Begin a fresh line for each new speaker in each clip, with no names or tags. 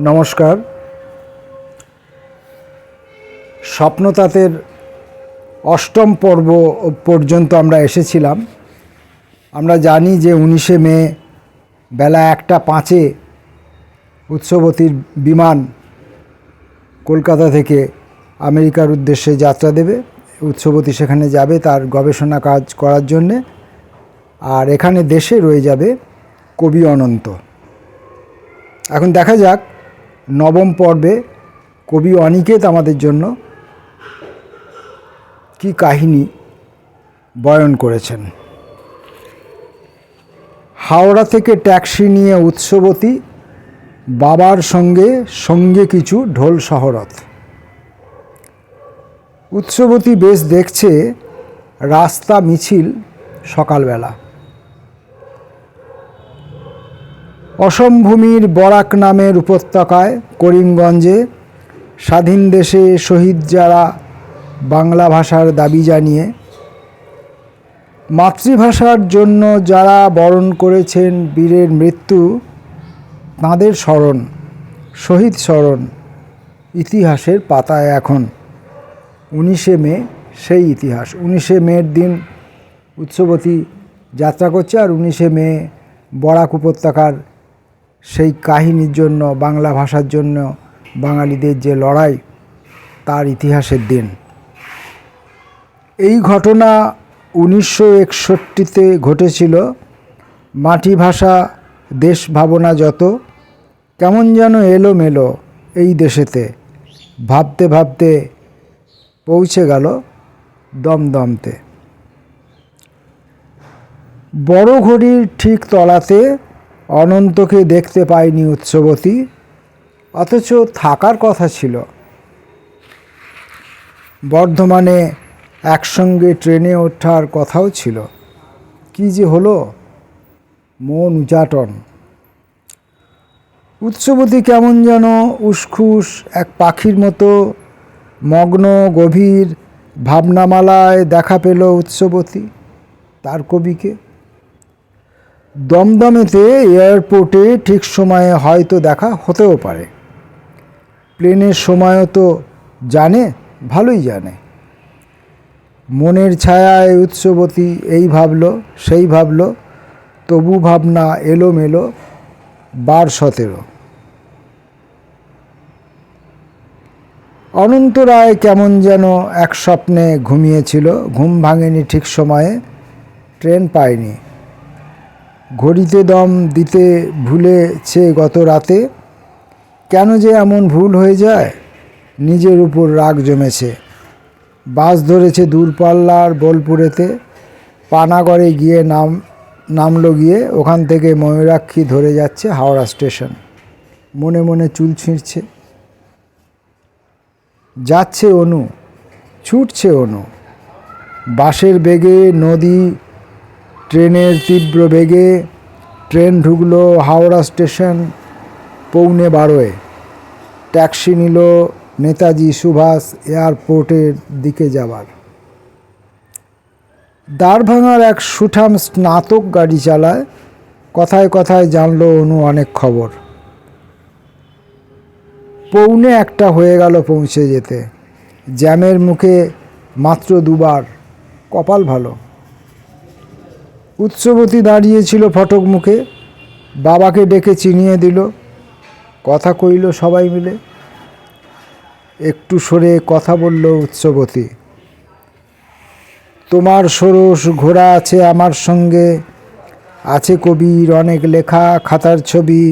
নমস্কার। স্বপ্নতাতের অষ্টম পর্ব পর্যন্ত আমরা এসেছিলাম। আমরা জানি যে উনিশে মে বেলা একটা পাঁচে উৎসবতীর বিমান কলকাতা থেকে আমেরিকার উদ্দেশ্যে যাত্রা দেবে। উৎসবতী সেখানে যাবে তার গবেষণা কাজ করার জন্যে। আর এখানে দেশে রয়ে যাবে কবি অনন্ত। এখন দেখা যাক নবম পর্বে কবি অনিকেত আমাদের জন্য কি কাহিনী বয়ন করেছেন। হাওড়া থেকে ট্যাক্সি নিয়ে উৎসবতী বাবার সঙ্গে সঙ্গে কিছু ঢোল শহরত। উৎসবতী বেশ দেখছে রাস্তা মিছিল সকালবেলা। অসমভূমির বরাক নামের উপত্যকায় করিমগঞ্জে স্বাধীন দেশে শহীদ যারা বাংলা ভাষার দাবি জানিয়ে, মাতৃভাষার জন্য যারা বরণ করেছেন বীরের মৃত্যু, তাঁদের স্মরণ, শহীদ স্মরণ ইতিহাসের পাতায় এখন। উনিশে মে, সেই ইতিহাস। উনিশে মের দিন উৎসবতী যাত্রা করছে আর উনিশে মে বরাক উপত্যকার সেই কাহিনীর জন্য, বাংলা ভাষার জন্য বাঙালিদের যে লড়াই, তার ইতিহাসের দিন। এই ঘটনা উনিশশো একষট্টিতে ঘটেছিল। মাটি ভাষা, দেশ ভাবনা যত, কেমন যেন এলোমেলো এই দেশেতে। ভাবতে ভাবতে পৌঁছে গেল দমদমতে। বড় ঘড়ির ঠিক তলাতে অনন্তকে দেখতে পায়নি উৎসবতী, অথচ থাকার কথা ছিল। বর্ধমানে একসঙ্গে ট্রেনে ওঠার কথাও ছিল। কি যে হলো? মন উচাটন উৎসবতী কেমন যেন উসখুস এক পাখির মতো, মগ্ন, গভীর ভাবনামালায় দেখা পেল উৎসবতী, তার কবিকে। দমদমেতে এয়ারপোর্টে ঠিক সময়ে হয়তো দেখা হতেও পারে। প্লেনের সময়ও তো জানে, ভালোই জানে। মনের ছায়ায় উৎসবতী এই ভাবল, সেই ভাবল, তবু ভাবনা এলোমেলো বার সতেরো অনন্ত রায় কেমন যেন এক স্বপ্নে ঘুমিয়েছিল, ঘুম ভাঙেনি ঠিক সময়ে, ট্রেন পায়নি। ঘড়িতে দম দিতে ভুলেছে গত রাতে? কেন যে এমন ভুল হয়ে যায়? নিজের উপর রাগ জমেছে। বাস ধরেছে দূরপাল্লার বোলপুরেতে। পানাগড়ে গিয়ে নাম, নামলো গিয়ে ওখান থেকে ময়ূরাক্ষী ধরে যাচ্ছে হাওড়া স্টেশন। মনে মনে চুল ছিঁড়ছে। যাচ্ছে অনু, ছুটছে অনু। বাসের বেগে নদী ট্রেনের তীব্র বেগে ট্রেন ঢুকলো হাওড়া স্টেশন পৌনে বারোয়। ট্যাক্সি নিল নেতাজি সুভাষ এয়ারপোর্টের দিকে যাবার। দাঁড়ভাঙার এক সুঠাম স্নাতক গাড়ি চালায়, কথায় কথায় জানলো অনু অনেক খবর। পৌনে একটা হয়ে গেল পৌঁছে যেতে। জ্যামের মুখে মাত্র দুবার, কপাল ভালো। উৎসবতী দাঁড়িয়েছিল ফটক মুখে, বাবাকে ডেকে চিনিয়ে দিল, কথা কইল সবাই মিলে। একটু সরে কথা বলল উৎসবতী, তোমার ষোড়শ ঘোড়া আছে আমার সঙ্গে, আছে কবির অনেক লেখা খাতার ছবি।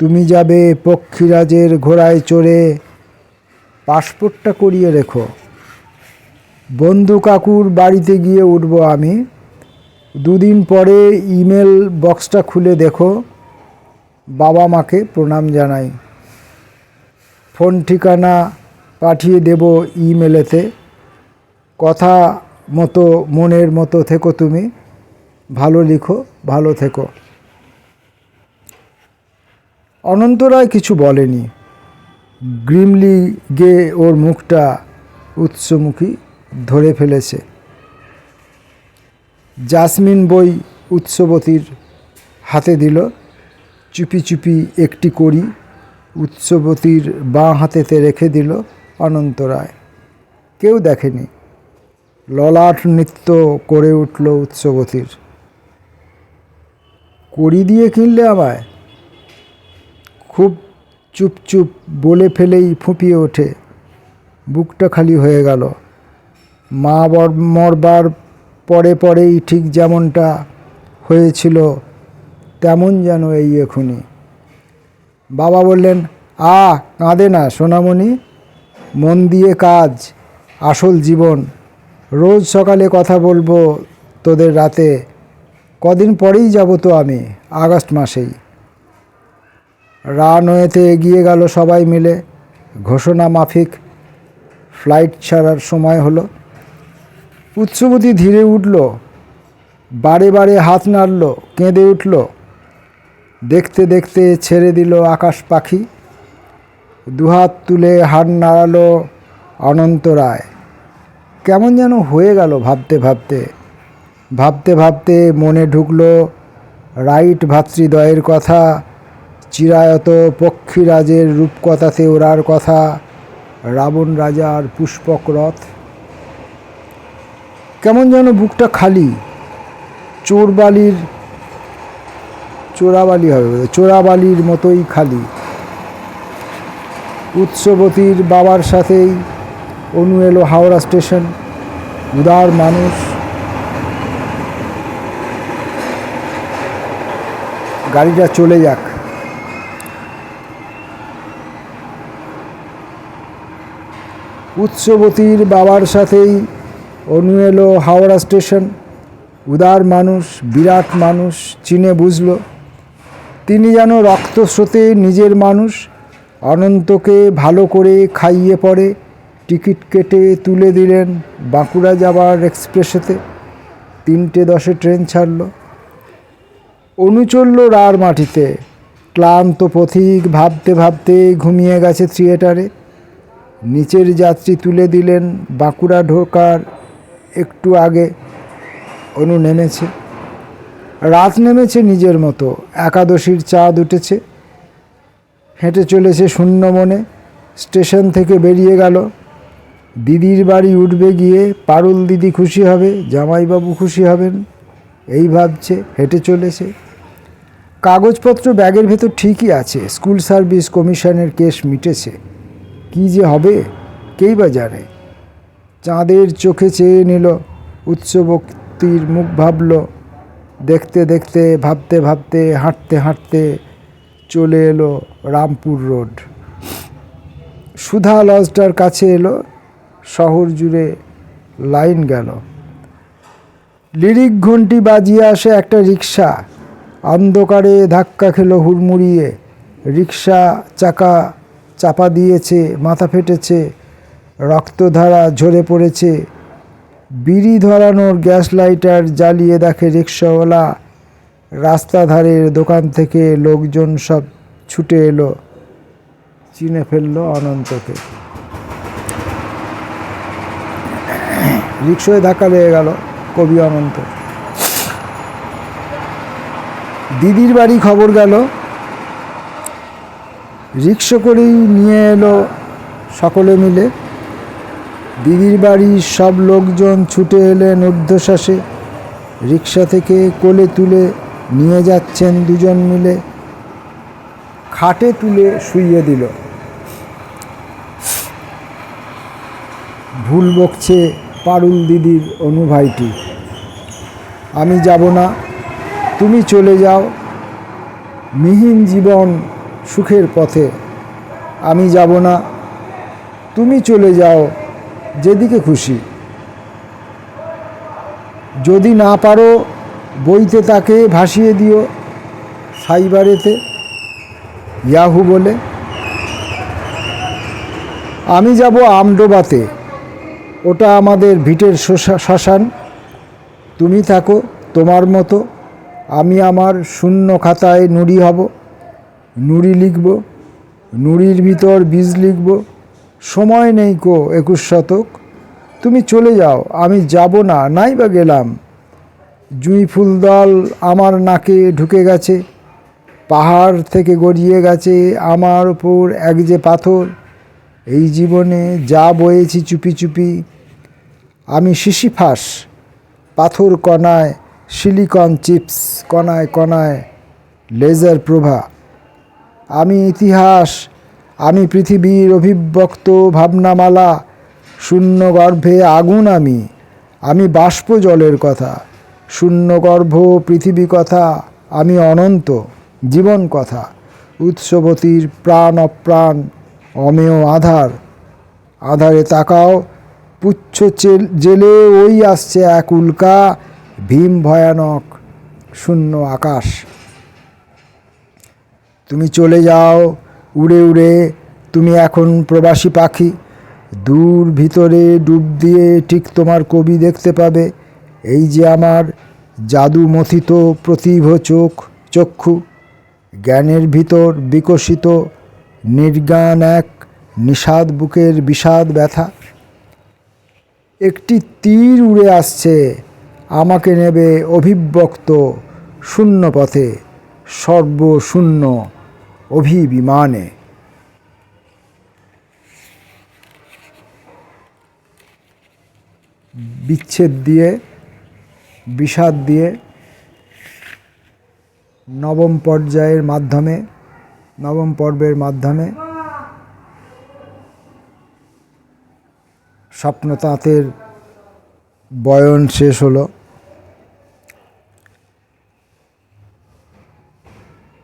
তুমি যাবে পক্ষীরাজের ঘোড়ায় চড়ে, পাসপোর্টটা করিয়ে রেখো। বন্ধু কাকুর বাড়িতে গিয়ে উঠব আমি। দুদিন পরে ইমেল বক্সটা খুলে দেখো। বাবা মাকে প্রণাম জানাই। ফোন ঠিকানা পাঠিয়ে দেব ইমেলেতে। কথা মতো, মনের মতো থেকো তুমি। ভালো লিখো, ভালো থেকো। অনন্তরায় কিছু বলেনি। গ্রিমলি গে ওর মুখটা উৎসমুখী ধরে ফেলেছে। জাসমিন বই উৎসবতীর হাতে দিল। চুপি চুপি একটি করি উৎসবতীর বাঁ হাতেতে রেখে দিল অনন্ত রায়। কেউ দেখেনি। ললাট নৃত্য করে উঠল উৎসবতীর। কড়ি দিয়ে কিনলে আমায়? খুব চুপচুপ বলে ফেলেই ফুঁপিয়ে ওঠে। বুকটা খালি হয়ে গেল। মা বর মরবার পরে পরেই ঠিক যেমনটা হয়েছিল, তেমন যেন এই এখুনি। বাবা বললেন আ কাঁদে না সোনামণি, মন দিয়ে কাজ, আসল জীবন। রোজ সকালে কথা বলব তোদের রাতে। কদিন পরেই যাব তো আমি, আগস্ট মাসেই। রানওয়েতে এগিয়ে গেল সবাই মিলে। ঘোষণা মাফিক, ফ্লাইট ছাড়ার সময় হলো। উৎসবতী ধীরে উঠল, বারে বারে হাত নাড়ল, কেঁদে উঠল। দেখতে দেখতে ছেড়ে দিল আকাশ পাখি। দুহাত তুলে হাত নাড়ালো অনন্ত রায়। কেমন যেন হয়ে গেল ভাবতে ভাবতে। ভাবতে ভাবতে মনে ঢুকল রাইট ভাতৃদ্বয়ের কথা, চিরায়ত পক্ষীরাজের রূপকথাতে ওরার কথা, রাবণ রাজার পুষ্পক রথ। কেমন যেন বুকটা খালি। চোরবালির, চোরাবালি হবে চোরাবালির মতোই খালি। উৎসবতীর বাবার সাথেই অনু এলো হাওড়া স্টেশন। উদার মানুষ। গাড়িটা চলে যাক। উৎসবতীর বাবার সাথেই অনু এলো হাওড়া স্টেশন। উদার মানুষ, বিরাট মানুষ, চিনে বুঝল। তিনি যেন রক্তস্রোতে নিজের মানুষ, অনন্তকে ভালো করে খাইয়ে পড়ে টিকিট কেটে তুলে দিলেন বাঁকুড়া যাবার এক্সপ্রেসেতে। তিনটে দশে ট্রেন ছাড়ল। অনু চলল রার মাটিতে। ক্লান্ত পথিক ভাবতে ভাবতে ঘুমিয়ে গেছে থিয়েটারে। নিচের যাত্রী তুলে দিলেন বাঁকুড়া ঢোকার একটু আগে অনু নেমেছে। রাত নেমেছে নিজের মতো। একাদশীর চাঁদ উঠেছে। হেঁটে চলেছে শূন্য মনে। স্টেশন থেকে বেরিয়ে গেল। দিদির বাড়ি উঠবে গিয়ে পারুল দিদি খুশি হবে, জামাইবাবু খুশি হবেন, এই ভাবছে, হেঁটে চলেছে। কাগজপত্র ব্যাগের ভেতর ঠিকই আছে। স্কুল সার্ভিস কমিশনের কেস মিটেছে। কি যে হবে, কেই বা জানে। চাঁদের চোখে চেয়ে নিল উৎসবক্তির মুখ ভাবল, দেখতে দেখতে, ভাবতে ভাবতে, হাঁটতে হাঁটতে চলে এলো রামপুর রোড। সুধা লজটার কাছে এলো, শহর জুড়ে লাইন গেল। লিরিক ঘন্টি বাজিয়ে আসে একটা রিক্সা অন্ধকারে ধাক্কা খেলো হুড়মুড়িয়ে রিক্সা চাকা চাপা দিয়েছে, মাথা ফেটেছে রক্তধারা ঝরে পড়েছে। বিড়ি ধরানোর গ্যাস লাইটার জ্বালিয়ে দেখে রিক্সাওয়ালা রাস্তা ধারের দোকান থেকে লোকজন সব ছুটে এলো। চিনে ফেলল অনন্তকে। রিক্সায় ধাক্কা লেগে গেল কবি অনন্ত। দিদির বাড়ি খবর গেল। রিক্সা করেই নিয়ে এলো সকলে মিলে। দিদির বাড়ির সব লোকজন ছুটে এলেন ঊর্ধ্বশ্বাসে। রিক্সা থেকে কোলে তুলে নিয়ে যাচ্ছেন দুজন মিলে। খাটে তুলে শুইয়ে দিল। ভুল বকছে পারুল দিদির অনুভাইটি। আমি যাব না, তুমি চলে যাও। মিহিন জীবন সুখের পথে। আমি যাব না, তুমি চলে যাও। যেদিকে খুশি। যদি না পারো, বইতে তাকে ভাসিয়ে দিও, সাইবারেতে, ইয়াহু বলে। আমি যাব আমডোবাতে। ওটা আমাদের ভিটের শ্মশা- শ্মশান। তুমি থাকো তোমার মতো। আমি আমার শূন্য খাতায় নুড়ি হব। নুড়ি লিখব। নুড়ির ভিতর বীজ লিখব। সময় নেই কো একুশ শতক। তুমি চলে যাও, আমি যাব না, নাই বা গেলাম। জুঁই ফুল দল আমার নাকে ঢুকে গেছে, পাহাড় থেকে গড়িয়ে গেছে আমার ওপর এক যে পাথর। এই জীবনে যা বয়েছি চুপি চুপি, আমি সিসিফাস পাথর কণায়, সিলিকন চিপস কণায় কণায়, লেজার প্রভা। আমি ইতিহাস আমি পৃথিবীর অভিব্যক্ত ভাবনামালা শূন্য গর্ভে আগুন আমি আমি বাষ্প জলের কথা শূন্য গর্ভ পৃথিবী কথা, আমি অনন্ত জীবন কথা, উৎসবতীর প্রাণ অপ্রাণ অমেয় আধার, আধারে তাকাও, পুচ্ছ জেলে ওই আসছে এক উল্কা, ভীম ভয়ানক শূন্য আকাশ। তুমি চলে যাও উড়ে উড়ে তুমি এখন প্রবাসী পাখি। দূর ভিতরে ডুব দিয়ে ঠিক তোমার কবি দেখতে পাবে। এই যে আমার জাদু মথিত প্রতিভ চোখ, চক্ষু। জ্ঞানের ভিতর বিকশিত নির্গান এক নিষাদ বুকের বিষাদ ব্যথা। একটি তীর উড়ে আসছে, আমাকে নেবে অভিব্যক্ত শূন্য পথে সর্বশূন্য। অভিবিমানে। বিচ্ছেদ দিয়ে, বিষাদ দিয়ে, নবম পর্যায়ের মাধ্যমে, নবম পর্বের মাধ্যমে স্বপ্নতাঁতের বয়ন শেষ হলো।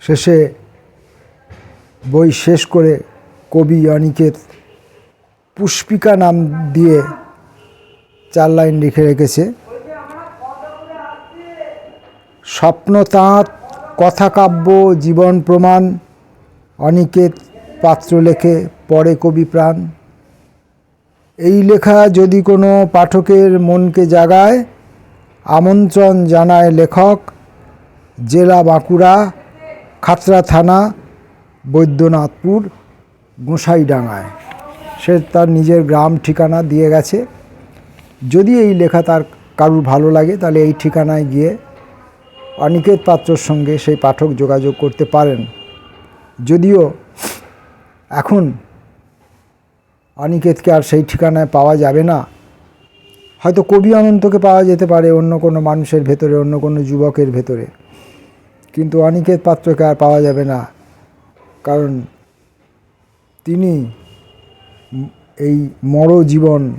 শেষে বই শেষ করে কবি অনিকেত পুষ্পিকা নাম দিয়ে চার লাইন লিখে রেখেছে। স্বপ্নতাঁত কথাকাব্য জীবন প্রমাণ, অনিকেত পাত্র লেখে পরে কবি প্রাণ। এই লেখা যদি কোনো পাঠকের মনকে জাগায়, আমন্ত্রণ জানায় লেখক, জেলা বাঁকুড়া, খাতড়া থানা বৈদ্যনাথপুর গোসাইডাঙ্গায়। সে তার নিজের গ্রাম ঠিকানা দিয়ে গেছে। যদি এই লেখা তার কারুর ভালো লাগে, তাহলে এই ঠিকানায় গিয়ে অনিকেত পাত্রর সঙ্গে সেই পাঠক যোগাযোগ করতে পারেন। যদিও এখন অনিকেতকে আর সেই ঠিকানায় পাওয়া যাবে না। হয়তো কবি অনন্তকে পাওয়া যেতে পারে অন্য কোনো মানুষের ভেতরে, অন্য কোনো যুবকের ভেতরে। কিন্তু অনিকেত পাত্রকে আর পাওয়া যাবে না। কারণ তিনি এই মর জীবন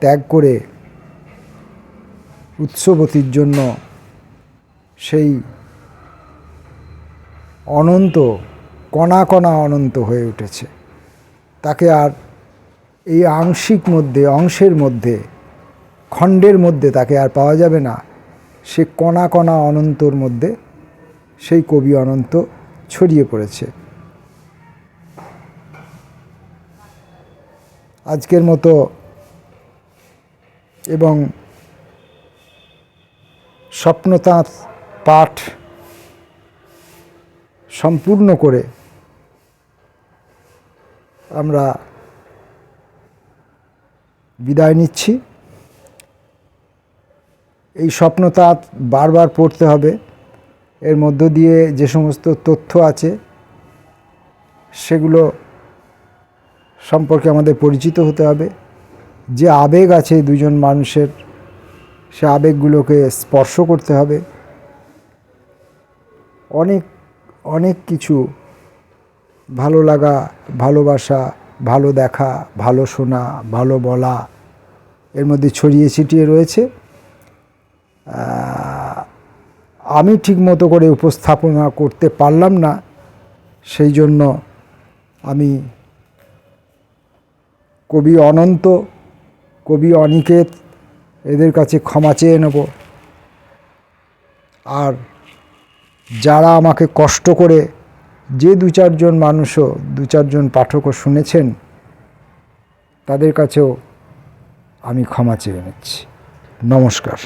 ত্যাগ করে উৎসবতির জন্য সেই অনন্ত, কণা কণা অনন্ত হয়ে উঠেছে। তাকে আর এই আংশিক মধ্যে, অংশের মধ্যে, খণ্ডের মধ্যে তাকে আর পাওয়া যাবে না। সে কণা কণা অনন্তর মধ্যে, সেই কবি অনন্ত ছড়িয়ে পড়েছে। আজকের মতো এবং স্বপ্নতাঁত পাঠ সম্পূর্ণ করে আমরা বিদায় নিচ্ছি। এই স্বপ্নতাঁত বারবার পড়তে হবে। এর মধ্য দিয়ে যে সমস্ত তথ্য আছে, সেগুলো সম্পর্কে আমাদের পরিচিত হতে হবে। যে আবেগ আছে দুজন মানুষের, সে আবেগগুলোকে স্পর্শ করতে হবে। অনেক অনেক কিছু ভালো লাগা, ভালোবাসা, ভালো দেখা, ভালো শোনা, ভালো বলা, এর মধ্যে ছড়িয়ে ছিটিয়ে রয়েছে। আমি ঠিক মতো করে উপস্থাপনা করতে পারলাম না, সেই জন্য আমি কবি অনন্ত, কবি অনিকেত, এদের কাছে ক্ষমা চেয়ে নেব। আর যারা আমাকে কষ্ট করে যে দু চারজন মানুষও, দু চারজন পাঠকও শুনেছেন, তাদের কাছেও আমি ক্ষমা চেয়ে নিচ্ছি। নমস্কার।